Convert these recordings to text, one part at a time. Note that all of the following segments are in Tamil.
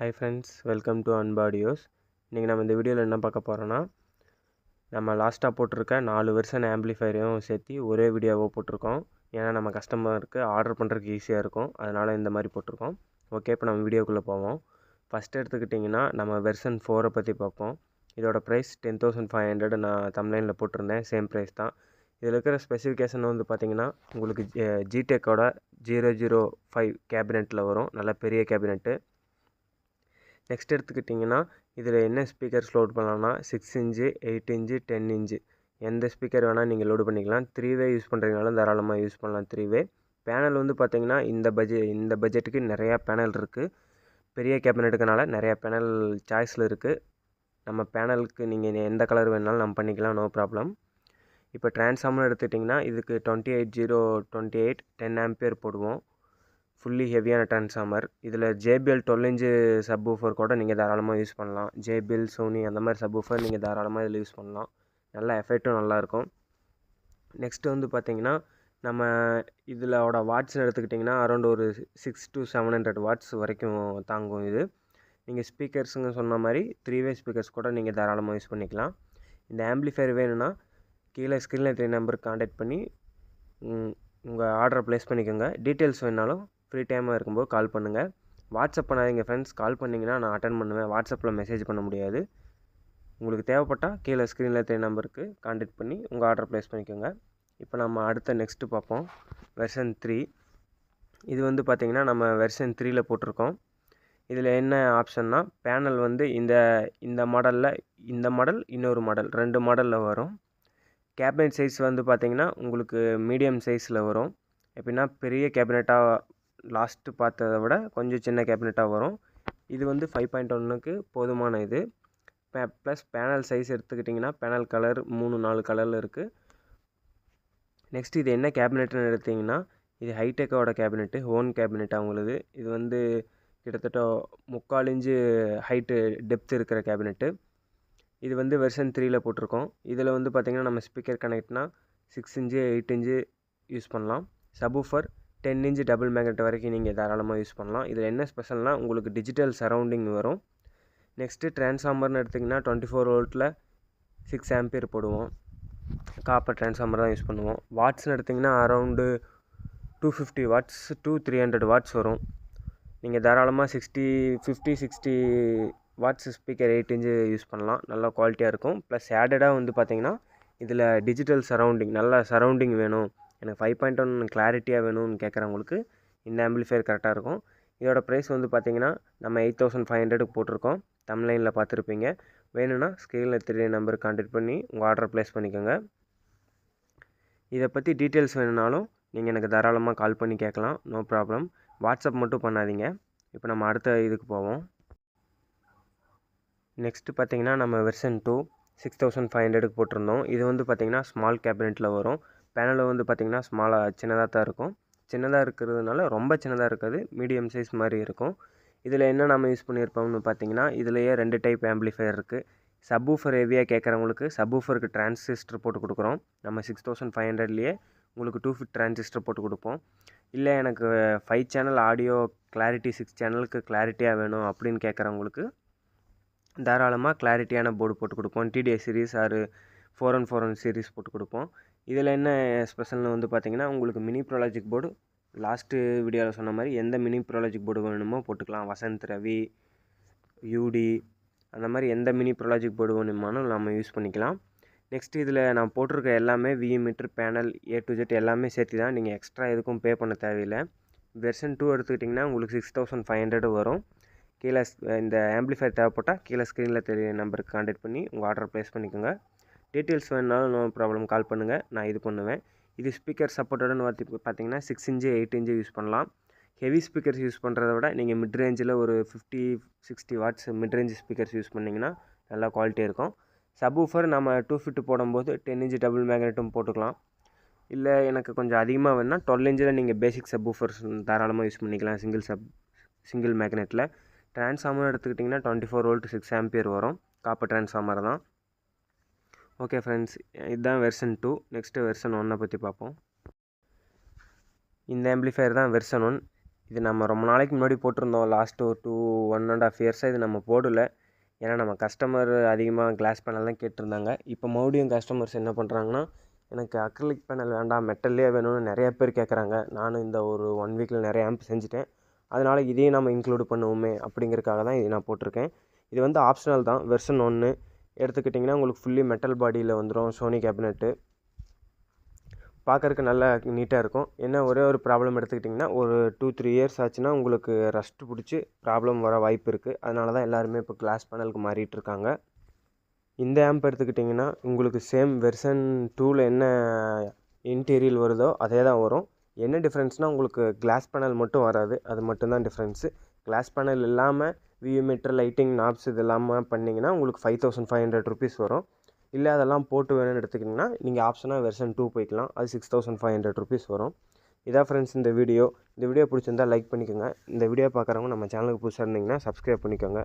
ஹை ஃப்ரெண்ட்ஸ் வெல்கம் டு அன்பாடியோஸ் இன்றைக்கி நம்ம இந்த வீடியோவில் என்ன பார்க்க போகிறோன்னா நம்ம லாஸ்ட்டாக போட்டிருக்க நாலு வருஷம் ஆம்பிளிஃபையரையும் சேர்த்து ஒரே வீடியோவாக போட்டிருக்கோம். ஏன்னா நம்ம கஸ்டமருக்கு ஆர்டர் பண்ணுறதுக்கு ஈஸியாக இருக்கும். அதனால் இந்த மாதிரி போட்டிருக்கோம். ஓகே இப்போ நம்ம வீடியோக்குள்ளே போவோம். ஃபஸ்ட் எடுத்துக்கிட்டிங்கன்னா நம்ம வெர்சன் ஃபோரை பற்றி பார்ப்போம். இதோட price ten thousand five hundred நான் தம்லைனில் போட்டிருந்தேன். சேம் ப்ரைஸ் தான். இதில் இருக்கிற ஸ்பெசிஃபிகேஷன் வந்து பார்த்திங்கன்னா உங்களுக்கு ஜிடெக்கோட ஜீரோ ஜீரோ ஃபைவ் கேபினெட்டில் வரும். நல்ல பெரிய கேபினெட்டு நெக்ஸ்ட் எடுத்துக்கிட்டிங்கன்னா இதில் என்ன ஸ்பீக்கர்ஸ் லோட் பண்ணலாம்னா six inch eight inch ten inch. எந்த ஸ்பீக்கர் வேணால் நீங்கள் லோடு பண்ணிக்கலாம். த்ரீ வே யூஸ் பண்ணுறீங்கனாலும் தாராளமாக யூஸ் பண்ணலாம் த்ரீ வே பேனல் வந்து பார்த்திங்கன்னா இந்த பட்ஜெட் இந்த பட்ஜெட்டுக்கு நிறையா பேனல் இருக்குது பெரிய கேபினெட்டுக்கனால நிறையா பேனல் சாய்ஸில் இருக்குது நம்ம பேனலுக்கு நீங்கள் எந்த கலர் வேணாலும் நம்ம பண்ணிக்கலாம் நோ ப்ராப்ளம் இப்போ டிரான்ஸ்ஃபார்மர் எடுத்துக்கிட்டிங்கன்னா இதுக்கு twenty eight zero twenty eight ten ampere போடுவோம். ஃபுல்லி ஹெவியான ட்ரான்ஸ்ஃபார்மர் இதில் JBL twelve inch sub woofer கூட நீங்கள் தாராளமாக யூஸ் பண்ணலாம். ஜேபிஎல் சோனி அந்த மாதிரி சப் ஊஃபர் நீங்கள் தாராளமாக இதில் யூஸ் பண்ணலாம். நல்லா எஃபெக்ட்டும் நல்லாயிருக்கும் நெக்ஸ்ட்டு வந்து பார்த்திங்கன்னா நம்ம இதிலோட வாட்ஸ்னு எடுத்துக்கிட்டிங்கன்னா அரௌண்ட் ஒரு six to seven hundred watts வரைக்கும் தாங்கும் இது. நீங்கள் ஸ்பீக்கர்ஸுங்க சொன்ன மாதிரி த்ரீ வே ஸ்பீக்கர்ஸ் கூட நீங்கள் தாராளமாக யூஸ் பண்ணிக்கலாம். இந்த ஆம்பிளிஃபையர் வேணும்னா கீழே ஸ்க்ரீனில் த்ரீ நம்பருக்கு காண்டாக்ட் பண்ணி உங்கள் ஆர்டரை ப்ளேஸ் பண்ணிக்கோங்க. டீட்டெயில்ஸ் வேணாலும் ஃப்ரீ டைமாக இருக்கும்போது கால் பண்ணுங்கள் வாட்ஸ்அப் பண்ணாதீங்க ஃப்ரெண்ட்ஸ் கால் பண்ணிங்கன்னா நான் அட்டன் பண்ணுவேன். வாட்ஸ்அப்பில் மெசேஜ் பண்ண முடியாது. உங்களுக்கு தேவைப்பட்டால் கீழே ஸ்க்ரீனில் தெரிய நம்பருக்கு காண்டாக்ட் பண்ணி உங்கள் ஆர்டர் ப்ளேஸ் பண்ணிக்கோங்க. இப்போ நம்ம அடுத்த நெக்ஸ்ட்டு பார்ப்போம். வெர்ஷன் த்ரீ இது வந்து பார்த்திங்கன்னா நம்ம வெர்ஷன் த்ரீயில் போட்டிருக்கோம். இதில் என்ன ஆப்ஷன்னா பேனல் வந்து இந்த இந்த மாடலில் இந்த மாடல் இன்னொரு மாடல் ரெண்டு மாடலில் வரும். கேபினெட் சைஸ் வந்து பார்த்திங்கன்னா உங்களுக்கு மீடியம் சைஸில் வரும். எப்படின்னா பெரிய கேபினெட்டாக லாஸ்ட்டு பார்த்ததை விட கொஞ்சம் சின்ன கேபினட்டாக வரும். இது வந்து ஃபைவ் பாயிண்ட் ஒன்றுக்கு போதுமான இது. பே ப்ளஸ் பேனல் சைஸ் எடுத்துக்கிட்டிங்கன்னா பேனல் கலர் மூணு நாலு கலரில் இருக்குது நெக்ஸ்ட் இது என்ன கேபினெட்னு எடுத்திங்கன்னா இது ஹைடெக்கோட கேபினெட்டு ஓன் கேபினெட் அவங்களது இது வந்து கிட்டத்தட்ட முக்கால் இன்ச்சு ஹைட்டு டெப்த் இருக்கிற கேபினெட்டு இது வந்து வெர்ஷன் த்ரீயில் போட்டிருக்கோம். இதில் வந்து பார்த்திங்கன்னா நம்ம speaker கனெக்ட்னா six inch eight inch use பண்ணலாம். Subwoofer ten inch double magnet வரைக்கும் நீங்கள் தாராளமாக யூஸ் பண்ணலாம். இதில் என்ன ஸ்பெஷல்னால் உங்களுக்கு டிஜிட்டல் சரௌண்டிங் வரும். நெக்ஸ்ட்டு ட்ரான்ஸ்ஃபார்மர்னு எடுத்திங்கன்னா டுவெண்ட்டி ஃபோர் வோல்ட்டில் சிக்ஸ் ஆம்பியர் போடுவோம். காப்பர் ட்ரான்ஸ்ஃபார்மர் தான் யூஸ் பண்ணுவோம். வாட்ஸ்னு எடுத்திங்கன்னா around two fifty watts two three hundred watts வரும். நீங்கள் தாராளமாக sixty fifty sixty watts speaker eight inch use பண்ணலாம். நல்லா குவாலிட்டியாக இருக்கும். ப்ளஸ் ஆடடாக வந்து பார்த்திங்கன்னா இதில் டிஜிட்டல் சரௌண்டிங் நல்லா சரௌண்டிங் வேணும். எனக்கு ஃபைவ் பாயிண்ட் ஒன் கிளாரிட்டியாக வேணும்னு கேட்குறவங்களுக்கு இந்த ஆம்பிளிஃபையர் கரெக்டாக இருக்கும். இதோட ப்ரைஸ் வந்து பார்த்திங்கன்னா நம்ம எயிட் தௌசண்ட் ஃபைவ் ஹண்ட்ரடுக்கு போட்டிருக்கோம். தமிழ்லைனில் பார்த்துருப்பீங்க வேணும்னா ஸ்க்ரீனில் த்ரீ நம்பருக்கு கான்டெக்ட் பண்ணி உங்கள் ஆர்டர் ப்ளேஸ் பண்ணிக்கோங்க. இதை பற்றி டீட்டெயில்ஸ் வேணும்னாலும் நீங்கள் எனக்கு தாராளமாக கால் பண்ணி கேட்கலாம். நோ ப்ராப்ளம் வாட்ஸ்அப் மட்டும் பண்ணாதீங்க. இப்போ நம்ம அடுத்த இதுக்கு போவோம். நெக்ஸ்ட்டு பார்த்திங்கன்னா நம்ம version two six thousand five ஹண்ட்ரடுக்கு போட்டிருந்தோம். இது வந்து பார்த்திங்கன்னா ஸ்மால் கேபினெட்டில் வரும். பேனலில் வந்து பார்த்திங்கன்னா ஸ்மாலாக சின்னதாக தான் இருக்கும். சின்னதாக இருக்கிறதுனால ரொம்ப சின்னதாக இருக்காது. மீடியம் சைஸ் மாதிரி இருக்கும். இதில் என்ன நம்ம யூஸ் பண்ணியிருப்போம்னு பார்த்தீங்கன்னா இதுலேயே ரெண்டு டைப் ஆம்பிளிஃபையர் இருக்குது சப்வூஃபர் ஹெவியாக கேட்குறவங்களுக்கு சப்வூஃபருக்கு டிரான்சிஸ்டர் போட்டு கொடுக்குறோம். நம்ம சிக்ஸ் தௌசண்ட் ஃபைவ் ஹண்ட்ரட்லேயே உங்களுக்கு டூ ஃபிட் டிரான்சிஸ்டர் போட்டு கொடுப்போம். இல்லை எனக்கு five channel audio clarity six சேனலுக்கு கிளாரிட்டியாக வேணும் அப்படின்னு கேட்குறவங்களுக்கு தாராளமாக கிளாரிட்டியான போர்டு போட்டு கொடுப்போம். டிடிஎஸ் சீரீஸ் ஆறு four one four one series போட்டு கொடுப்போம். இதில் என்ன ஸ்பெஷல்னு வந்து பார்த்திங்கன்னா உங்களுக்கு மினி ப்ரோலாஜிக் போர்டு லாஸ்ட்டு வீடியோவில் சொன்ன மாதிரி எந்த மினி ப்ரோலாஜிக் போர்டு வேணுமோ போட்டுக்கலாம். வசந்த் ரவி யூடி அந்த மாதிரி எந்த மினி ப்ரோலாஜிக் போர்டு வேணுமானும் நம்ம யூஸ் பண்ணிக்கலாம். நெக்ஸ்ட் இதில் நான் போட்டிருக்க எல்லாமே V meter panel A to Z எல்லாமே சேர்த்து தான் நீங்கள் எக்ஸ்ட்ரா எதுக்கும் பே பண்ண தேவையில்லை. வெர்ஷன் டூ எடுத்துக்கிட்டிங்கன்னா உங்களுக்கு சிக்ஸ் தௌசண்ட் ஃபைவ் ஹண்ட்ரட் வரும். கீழே இந்த ஆம்பிளிஃபயர் தேவைப்பட்டால் கீழே ஸ்க்ரீனில் தெரிய நம்பருக்கு கான்டாக்ட் பண்ணி உங்கள் ஆர்டர் ப்ளேஸ் பண்ணிக்கோங்க. டீட்டெயில்ஸ் வேணுனாலும் நோ ப்ராப்ளம் கால் பண்ணுங்கள் நான் இது பண்ணுவேன். இது ஸ்பீக்கர் சப்போர்ட்டடுன்னு பார்த்து பார்த்தீங்கன்னா six inch eight inch use பண்ணலாம். ஹெவி ஸ்பீக்கர்ஸ் யூஸ் பண்ணுறத விட நீங்கள் மிட் ரேஞ்சில் ஒரு fifty sixty watts mid range speakers use பண்ணிங்கன்னா நல்லா குவாலிட்டி இருக்கும். சப்வூஃபர் நம்ம டூ ஃபிட்டு போடும்போது டென் இன்ச்சு டபுள் மேக்னெட்டும் போட்டுக்கலாம். இல்லை எனக்கு கொஞ்சம் அதிகமாக வேணுன்னா டுவெல் இன்ச்சில் நீங்கள் பேசிக் சப்வூஃபர்ஸ் தாராளமாக யூஸ் பண்ணிக்கலாம். சிங்கிள் சப் சிங்கிள் மேக்னெட்டில் ட்ரான்ஸ்ஃபார்மர் எடுத்துக்கிட்டிங்கன்னா twenty four volt six ampere வரும். காப்பர் ட்ரான்ஸ்ஃபார்மர் தான். ஓகே ஃப்ரெண்ட்ஸ் இதுதான் வெர்ஷன் டூ நெக்ஸ்ட்டு வெர்ஷன் ஒன்னை பற்றி பார்ப்போம். இந்த ஆம்பிளிஃபையர் தான் வெர்ஷன் ஒன் இது நம்ம ரொம்ப நாளைக்கு முன்னாடி போட்டிருந்தோம். லாஸ்ட் ஒரு டூ ஒன் அண்ட் ஆஃப் இயர்ஸாக இது நம்ம போடல. ஏன்னா நம்ம கஸ்டமர் அதிகமாக கிளாஸ் பேனல் தான் கேட்டிருந்தாங்க. இப்போ மறுபடியும் கஸ்டமர்ஸ் என்ன பண்ணுறாங்கன்னா எனக்கு அக்ரிலிக் பேனல் வேண்டாம் மெட்டல்லே வேணும்னு நிறையா பேர் கேட்குறாங்க நானும் இந்த ஒரு ஒன் வீக்கில் நிறைய ஆம்ப் செஞ்சுட்டேன். அதனால் இதையும் நம்ம இன்க்ளூட் பண்ணுவோமே அப்படிங்கிறதுக்காக தான் இது நான் போட்டிருக்கேன். இது வந்து ஆப்ஷனல் தான். வெர்ஷன் ஒன்று எடுத்துக்கிட்டிங்கன்னா உங்களுக்கு ஃபுல்லி மெட்டல் பாடியில் வந்துடும் சோனி கேபினெட்டு பார்க்குறக்கு நல்லா நீட்டாக இருக்கும். என்ன ஒரே ஒரு ப்ராப்ளம் எடுத்துக்கிட்டிங்கன்னா ஒரு டூ த்ரீ இயர்ஸ் ஆச்சுன்னா உங்களுக்கு ரஸ்ட் பிடிச்சி ப்ராப்ளம் வர வாய்ப்பு இருக்குது அதனால தான் எல்லாருமே இப்போ கிளாஸ் பேனலுக்கு மாறிட்டு இருக்காங்க. இந்த ஆம்ப் எடுத்துக்கிட்டிங்கன்னா உங்களுக்கு சேம் வெர்ஷன் டூவில் என்ன இன்டீரியல் வருதோ அதே தான் வரும். என்ன டிஃப்ரென்ஸ்னால் உங்களுக்கு கிளாஸ் பேனல் மட்டும் வராது. அது மட்டும்தான் டிஃப்ரென்ஸு கிளாஸ் பேனல் இல்லாமல் வியூ மீட்டர் லைட்டிங் நாப்ஸ் இது இல்லாமல் பண்ணிங்கன்னா உங்களுக்கு five thousand five hundred rupees வரும். இல்லை அதெல்லாம் போட்டு வேணும்னு எடுத்துக்கிட்டிங்கன்னா நீங்கள் ஆப்ஷனாக வெர்ஷன் டூ போய்க்கலாம். அது six thousand five hundred rupees வரும். இதான் ஃப்ரெண்ட்ஸ் இந்த வீடியோ இந்த வீடியோ பிடிச்சிருந்தா லைக் பண்ணிக்கோங்க. இந்த வீடியோ பார்க்குறவங்க நம்ம சேனலுக்கு புதுசாக இருந்தீங்கன்னா சப்ஸ்கிரைப் பண்ணிக்கோங்க.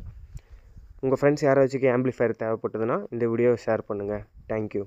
உங்கள் ஃப்ரெண்ட்ஸ் யாராச்சும் ஆம்பிளிஃபயர் தேவைப்பட்டதுன்னா இந்த வீடியோவை ஷேர் பண்ணுங்கள் தேங்க்யூ